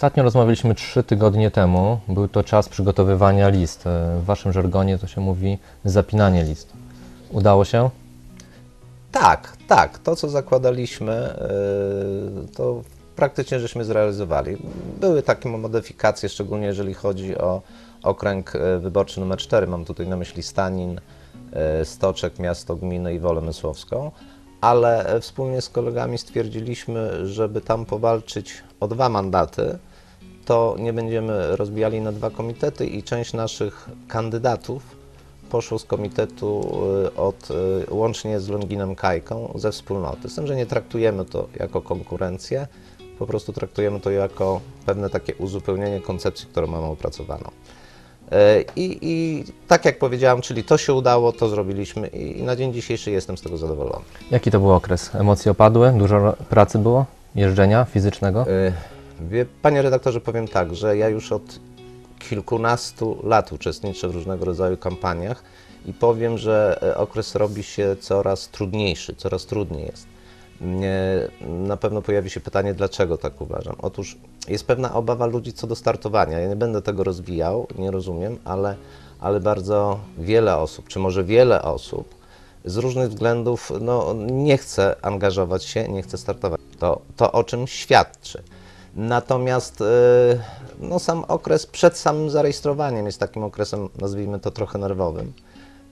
Ostatnio rozmawialiśmy trzy tygodnie temu. Był to czas przygotowywania list. E, W waszym żargonie to się mówi zapinanie list. Udało się? Tak, tak. To, co zakładaliśmy, yy, to praktycznie żeśmy zrealizowali. Były takie modyfikacje, szczególnie jeżeli chodzi o okręg e, wyborczy numer 4. Mam tutaj na myśli Stanin, e, Stoczek, miasto, gminę i Wolę Mysłowską. Ale e, wspólnie z kolegami stwierdziliśmy, żeby tam powalczyć o dwa mandaty, to nie będziemy rozbijali na dwa komitety i część naszych kandydatów poszło z komitetu y, od, y, łącznie z Longinem Kajką ze wspólnoty. Z tym, że nie traktujemy to jako konkurencję, po prostu traktujemy to jako pewne takie uzupełnienie koncepcji, którą mamy opracowaną. Y, I, I tak jak powiedziałam, czyli to się udało, to zrobiliśmy i na dzień dzisiejszy jestem z tego zadowolony. Jaki to był okres? Emocje opadły? Dużo pracy było? Jeżdżenia fizycznego? Y, Wie, panie redaktorze, powiem tak, że ja już od kilkunastu lat uczestniczę w różnego rodzaju kampaniach i powiem, że e, okres robi się coraz trudniejszy, coraz trudniej jest. Nie, na pewno pojawi się pytanie, dlaczego tak uważam. Otóż jest pewna obawa ludzi co do startowania. Ja nie będę tego rozwijał, nie rozumiem, ale, ale bardzo wiele osób, czy może wiele osób z różnych względów no, nie chce angażować się, nie chce startować. To, to o czym świadczy. Natomiast e, no, sam okres przed samym zarejestrowaniem jest takim okresem, nazwijmy to trochę nerwowym,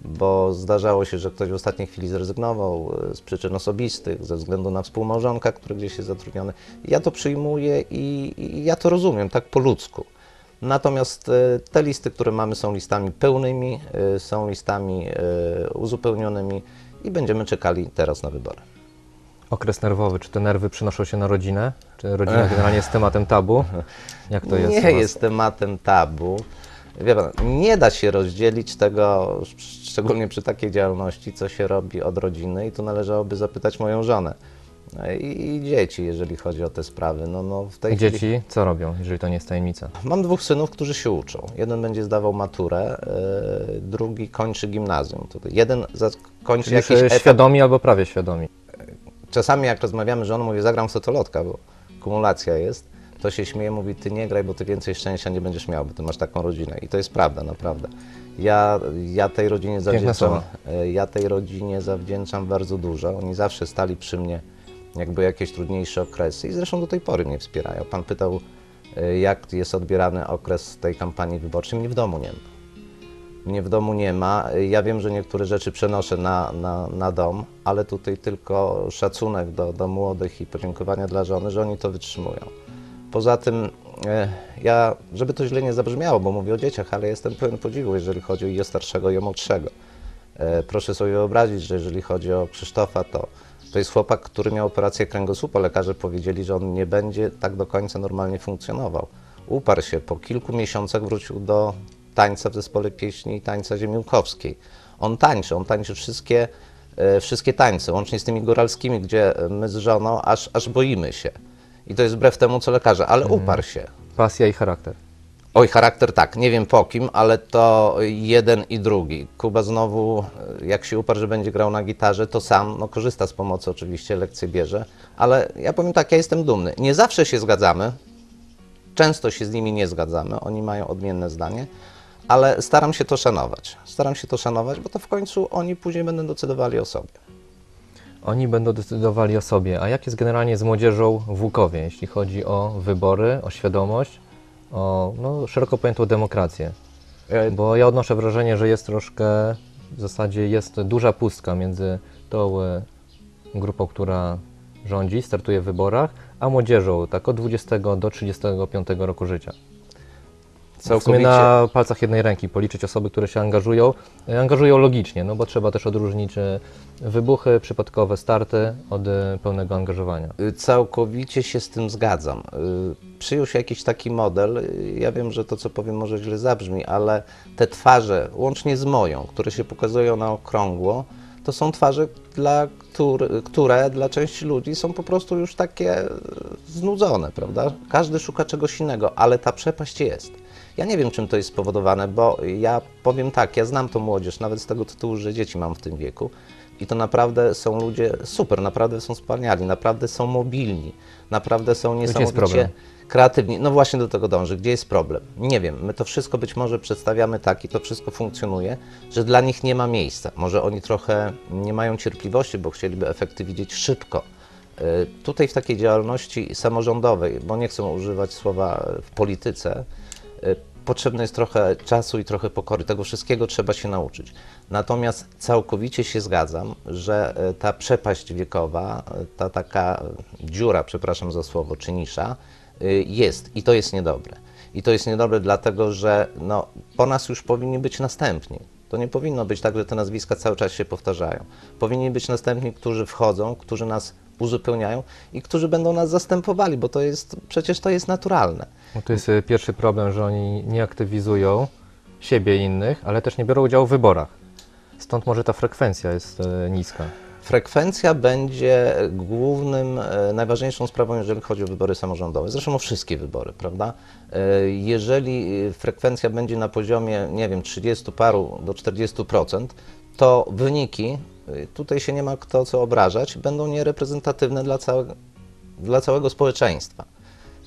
bo zdarzało się, że ktoś w ostatniej chwili zrezygnował e, z przyczyn osobistych, ze względu na współmałżonka, który gdzieś jest zatrudniony. Ja to przyjmuję i, i ja to rozumiem, tak po ludzku. Natomiast e, te listy, które mamy, są listami pełnymi, są listami uzupełnionymi i będziemy czekali teraz na wybory. Okres nerwowy. Czy te nerwy przenoszą się na rodzinę? Czy rodzina generalnie jest tematem tabu? Jak to jest? nie jest tematem tabu. Wie pan, nie da się rozdzielić tego, sz- szczególnie przy takiej działalności, co się robi od rodziny i tu należałoby zapytać moją żonę No i, dzieci, jeżeli chodzi o te sprawy. No, no w tej chwili... Dzieci co robią, jeżeli to nie jest tajemnica? Mam dwóch synów, którzy się uczą. Jeden będzie zdawał maturę, yy, drugi kończy gimnazjum. Jeden kończy Czyli jakiś e, etap świadomi albo prawie świadomi. Czasami jak rozmawiamy z żoną, mówię, zagram w sotolotka, bo kumulacja jest, to się śmieje, mówi, ty nie graj, bo ty więcej szczęścia nie będziesz miał, bo ty masz taką rodzinę. I to jest prawda, naprawdę. Ja, ja tej rodzinie zawdzięczam, e, ja tej rodzinie zawdzięczam bardzo dużo. Oni zawsze stali przy mnie, jakby jakieś trudniejsze okresy i zresztą do tej pory mnie wspierają. Pan pytał, e, jak jest odbierany okres tej kampanii wyborczej. Mnie w domu nie ma. Mnie w domu nie ma. Ja wiem, że niektóre rzeczy przenoszę na, na, na dom, ale tutaj tylko szacunek do, do młodych i podziękowania dla żony, że oni to wytrzymują. Poza tym, e, ja, żeby to źle nie zabrzmiało, bo mówię o dzieciach, ale jestem pełen podziwu, jeżeli chodzi i o starszego, i o młodszego. E, proszę sobie wyobrazić, że jeżeli chodzi o Krzysztofa, to, to jest chłopak, który miał operację kręgosłupa. Lekarze powiedzieli, że on nie będzie tak do końca normalnie funkcjonował. Uparł się, po kilku miesiącach wrócił do tańca w zespole pieśni i tańca ziemiłkowskiej. On tańczy, on tańczy wszystkie, e, wszystkie tańce, łącznie z tymi góralskimi, gdzie my z żoną aż, aż boimy się. I to jest wbrew temu, co lekarze, ale uparł się. Pasja i charakter. Oj, charakter tak, nie wiem po kim, ale to jeden i drugi. Kuba znowu, e, jak się uparł, że będzie grał na gitarze, to sam no, korzysta z pomocy oczywiście, lekcje bierze, ale ja powiem tak, ja jestem dumny. Nie zawsze się zgadzamy, często się z nimi nie zgadzamy, oni mają odmienne zdanie, ale staram się to szanować. Staram się to szanować, bo to w końcu oni później będą decydowali o sobie. Oni będą decydowali o sobie. A jak jest generalnie z młodzieżą w Łukowie, jeśli chodzi o wybory, o świadomość, o no, szeroko pojętą demokrację? E, Bo ja odnoszę wrażenie, że jest troszkę, w zasadzie jest duża pustka między tą e, grupą, która rządzi, startuje w wyborach, a młodzieżą, tak od 20 do 35 roku życia. Całkowicie. na palcach jednej ręki policzyć osoby, które się angażują. E, Angażują logicznie, no bo trzeba też odróżnić e, wybuchy, przypadkowe starty od e, pełnego angażowania. Y, Całkowicie się z tym zgadzam. Y, Przyjął się jakiś taki model. y, Ja wiem, że to, co powiem, może źle zabrzmi, ale te twarze, łącznie z moją, które się pokazują na okrągło, to są twarze, dla które, które dla części ludzi są po prostu już takie znudzone, prawda? Każdy szuka czegoś innego, ale ta przepaść jest. Ja nie wiem, czym to jest spowodowane, bo ja powiem tak, ja znam tą młodzież, nawet z tego tytułu, że dzieci mam w tym wieku. I to naprawdę są ludzie super, naprawdę są wspaniali, naprawdę są mobilni, naprawdę są niesamowicie kreatywni. No właśnie do tego dąży. Gdzie jest problem? Nie wiem. My to wszystko być może przedstawiamy tak i to wszystko funkcjonuje, że dla nich nie ma miejsca. Może oni trochę nie mają cierpliwości, bo chcieliby efekty widzieć szybko. Y, Tutaj w takiej działalności samorządowej, bo nie chcę używać słowa w polityce, y, potrzebne jest trochę czasu i trochę pokory. Tego wszystkiego trzeba się nauczyć. Natomiast całkowicie się zgadzam, że y, ta przepaść wiekowa, y, ta taka dziura, przepraszam za słowo, czy nisza, y, jest i to jest niedobre. I to jest niedobre dlatego, że no, po nas już powinni być następni. To nie powinno być tak, że te nazwiska cały czas się powtarzają. Powinni być następni, którzy wchodzą, którzy nas uzupełniają i którzy będą nas zastępowali, bo to jest, przecież to jest naturalne. No to jest y, pierwszy problem, że oni nie aktywizują siebie i innych, ale też nie biorą udziału w wyborach. Stąd może ta frekwencja jest y, niska. Frekwencja będzie głównym, e, najważniejszą sprawą, jeżeli chodzi o wybory samorządowe. Zresztą o wszystkie wybory, prawda? Jeżeli frekwencja będzie na poziomie, nie wiem, 30 paru do 40%, to wyniki, tutaj się nie ma kto co obrażać, będą niereprezentatywne dla całego, dla całego społeczeństwa.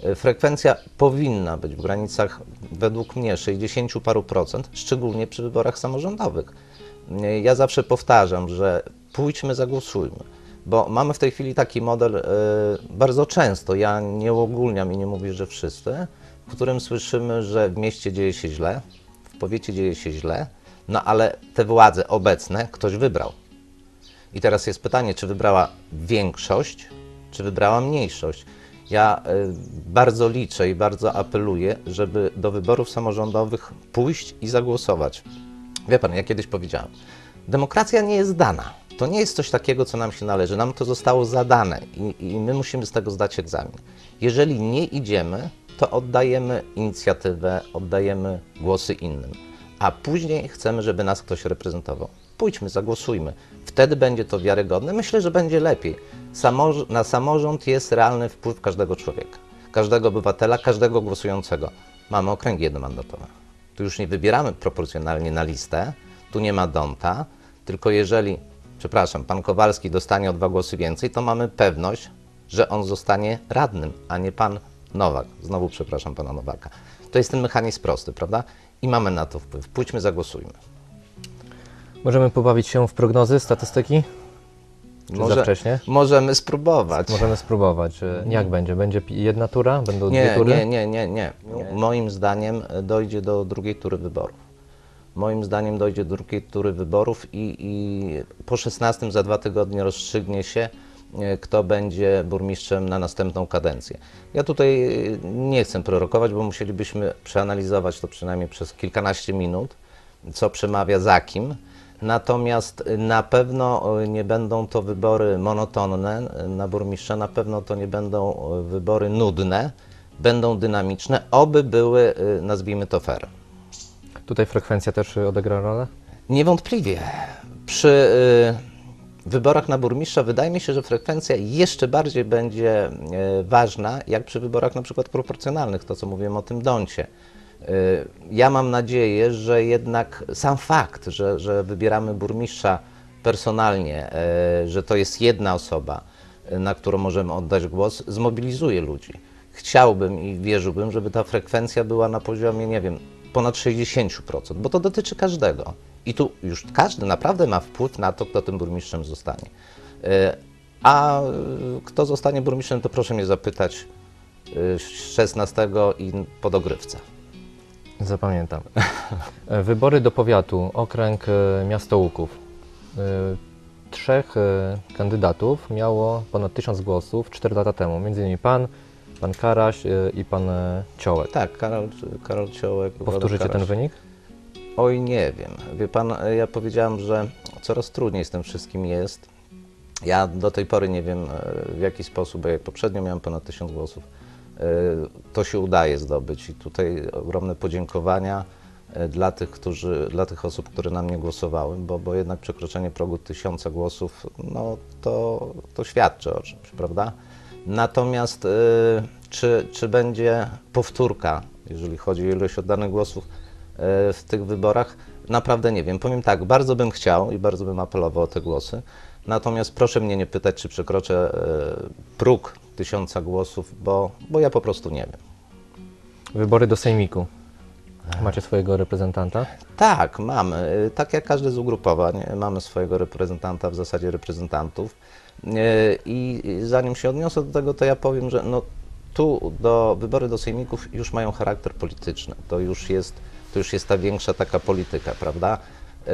E, Frekwencja powinna być w granicach, według mnie, 60 paru procent, szczególnie przy wyborach samorządowych. E, Ja zawsze powtarzam, że pójdźmy, zagłosujmy, bo mamy w tej chwili taki model e, bardzo często, ja nie uogólniam i nie mówię, że wszyscy, w którym słyszymy, że w mieście dzieje się źle, w powiecie dzieje się źle, no ale te władze obecne ktoś wybrał. I teraz jest pytanie, czy wybrała większość, czy wybrała mniejszość. Ja y, bardzo liczę i bardzo apeluję, żeby do wyborów samorządowych pójść i zagłosować. Wie pan, ja kiedyś powiedziałem, demokracja nie jest dana. To nie jest coś takiego, co nam się należy. Nam to zostało zadane i, i my musimy z tego zdać egzamin. Jeżeli nie idziemy, to oddajemy inicjatywę, oddajemy głosy innym, a później chcemy, żeby nas ktoś reprezentował. Pójdźmy, zagłosujmy. Wtedy będzie to wiarygodne. Myślę, że będzie lepiej. Samorz- na samorząd jest realny wpływ każdego człowieka, każdego obywatela, każdego głosującego. Mamy okręgi jednomandatowe. Tu już nie wybieramy proporcjonalnie na listę, tu nie ma donta, tylko jeżeli, przepraszam, pan Kowalski dostanie o dwa głosy więcej, to mamy pewność, że on zostanie radnym, a nie pan Nowak. Znowu przepraszam pana Nowaka. To jest ten mechanizm prosty, prawda? I mamy na to wpływ. Pójdźmy, zagłosujmy. Możemy pobawić się w prognozy, statystyki? Czy za wcześnie? Możemy spróbować. Możemy spróbować. Y, Jak będzie? Będzie pi- jedna tura? Będą dwie Nie, tury? nie, nie, nie, nie. Moim zdaniem e, dojdzie do drugiej tury wyborów. Moim zdaniem dojdzie do drugiej tury wyborów i, i po 16 za dwa tygodnie rozstrzygnie się, e, kto będzie burmistrzem na następną kadencję. Ja tutaj e, nie chcę prorokować, bo musielibyśmy przeanalizować to przynajmniej przez kilkanaście minut, co przemawia za kim. Natomiast y, na pewno y, nie będą to wybory monotonne na burmistrza, na pewno to nie będą y, wybory nudne, będą dynamiczne, oby były, nazwijmy to fair. Tutaj frekwencja też odegra rolę? Niewątpliwie. Przy wyborach na burmistrza wydaje mi się, że frekwencja jeszcze bardziej będzie ważna, jak przy wyborach na przykład proporcjonalnych, to co mówiłem o tym Doncie. Y, ja mam nadzieję, że jednak sam fakt, że, że wybieramy burmistrza personalnie, y, że to jest jedna osoba, y, na którą możemy oddać głos, zmobilizuje ludzi. Chciałbym i wierzyłbym, żeby ta frekwencja była na poziomie, nie wiem, ponad 60%, bo to dotyczy każdego. I tu już każdy naprawdę ma wpływ na to, kto tym burmistrzem zostanie. A kto zostanie burmistrzem, to proszę mnie zapytać y, 16 i po dogrywce. Zapamiętam. E, Wybory do powiatu, okręg e, miasto Łuków. E, Trzech kandydatów miało ponad tysiąc głosów 4 lata temu. Między innymi pan, pan Karaś i pan Ciołek. Tak, Karol, Karol Ciołek. Powtórzycie ten wynik? Oj, nie wiem. Wie pan, ja powiedziałem, że coraz trudniej z tym wszystkim jest. Ja do tej pory nie wiem w jaki sposób, bo jak poprzednio miałem ponad tysiąc głosów, to się udaje zdobyć. I tutaj ogromne podziękowania e, dla tych, którzy, dla tych osób, które na mnie głosowały, bo, bo jednak przekroczenie progu tysiąca głosów, no to, to świadczy o czymś, prawda? Natomiast e, czy, czy będzie powtórka, jeżeli chodzi o ilość oddanych głosów e, w tych wyborach? naprawdę nie wiem. Powiem tak, bardzo bym chciał i bardzo bym apelował o te głosy. Natomiast proszę mnie nie pytać, czy przekroczę e, próg tysiąca głosów, bo, bo ja po prostu nie wiem. Wybory do Sejmiku. Macie swojego reprezentanta? Tak, mamy. Tak jak każde z ugrupowań, y, mamy swojego reprezentanta, w zasadzie reprezentantów. Y, I i zanim się odniosę do tego, to ja powiem, że no, tu do, wybory do sejmików już mają charakter polityczny. To już jest, to już jest ta większa taka polityka, prawda? Y,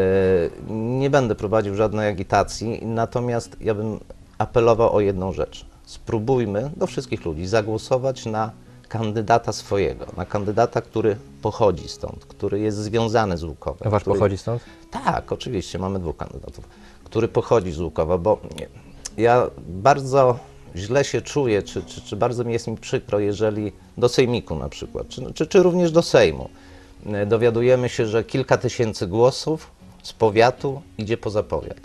Nie będę prowadził żadnej agitacji, natomiast ja bym apelował o jedną rzecz. Spróbujmy do wszystkich ludzi zagłosować na kandydata swojego, na kandydata, który pochodzi stąd, który jest związany z Łukowem. Wasz który... pochodzi stąd? Tak, oczywiście, mamy dwóch kandydatów, który pochodzi z Łukowa, bo ja bardzo źle się czuję, czy, czy, czy bardzo mi jest mi przykro, jeżeli do Sejmiku na przykład, czy, czy, czy również do Sejmu dowiadujemy się, że kilka tysięcy głosów z powiatu idzie poza powiat.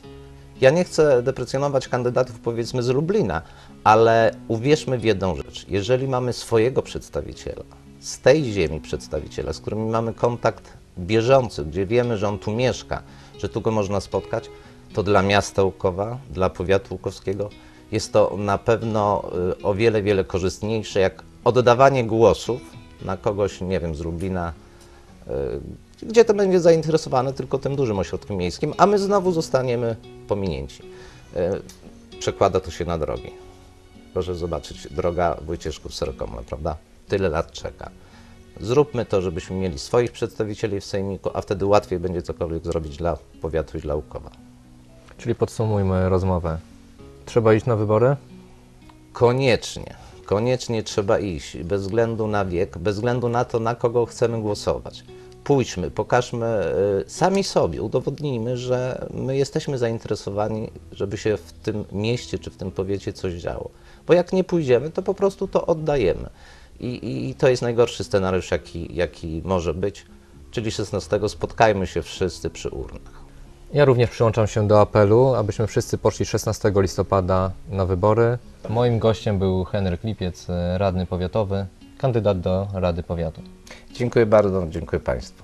Ja nie chcę deprecjonować kandydatów powiedzmy z Lublina, ale uwierzmy w jedną rzecz. Jeżeli mamy swojego przedstawiciela, z tej ziemi przedstawiciela, z którym mamy kontakt bieżący, gdzie wiemy, że on tu mieszka, że tu go można spotkać, to dla miasta Łukowa, dla powiatu łukowskiego jest to na pewno y, o wiele, wiele korzystniejsze, jak oddawanie głosów na kogoś, nie wiem, z Lublina, y, gdzie to będzie zainteresowany tylko tym dużym ośrodkiem miejskim, a my znowu zostaniemy pominięci. Y, Przekłada to się na drogi. Proszę zobaczyć, droga Wojcieszków Serkomle, prawda? Tyle lat czeka. Zróbmy to, żebyśmy mieli swoich przedstawicieli w Sejmiku, a wtedy łatwiej będzie cokolwiek zrobić dla powiatu i dla Łukowa. Czyli podsumujmy rozmowę. Trzeba iść na wybory? Koniecznie, koniecznie trzeba iść, bez względu na wiek, bez względu na to, na kogo chcemy głosować. Pójdźmy, pokażmy y, sami sobie, udowodnijmy, że my jesteśmy zainteresowani, żeby się w tym mieście czy w tym powiecie coś działo. Bo jak nie pójdziemy, to po prostu to oddajemy. I, i, to jest najgorszy scenariusz, jaki, jaki może być. Czyli 16 spotkajmy się wszyscy przy urnach. Ja również przyłączam się do apelu, abyśmy wszyscy poszli 16 listopada na wybory. Moim gościem był Henryk Lipiec, radny powiatowy, kandydat do Rady Powiatu. Dziękuję bardzo, dziękuję Państwu.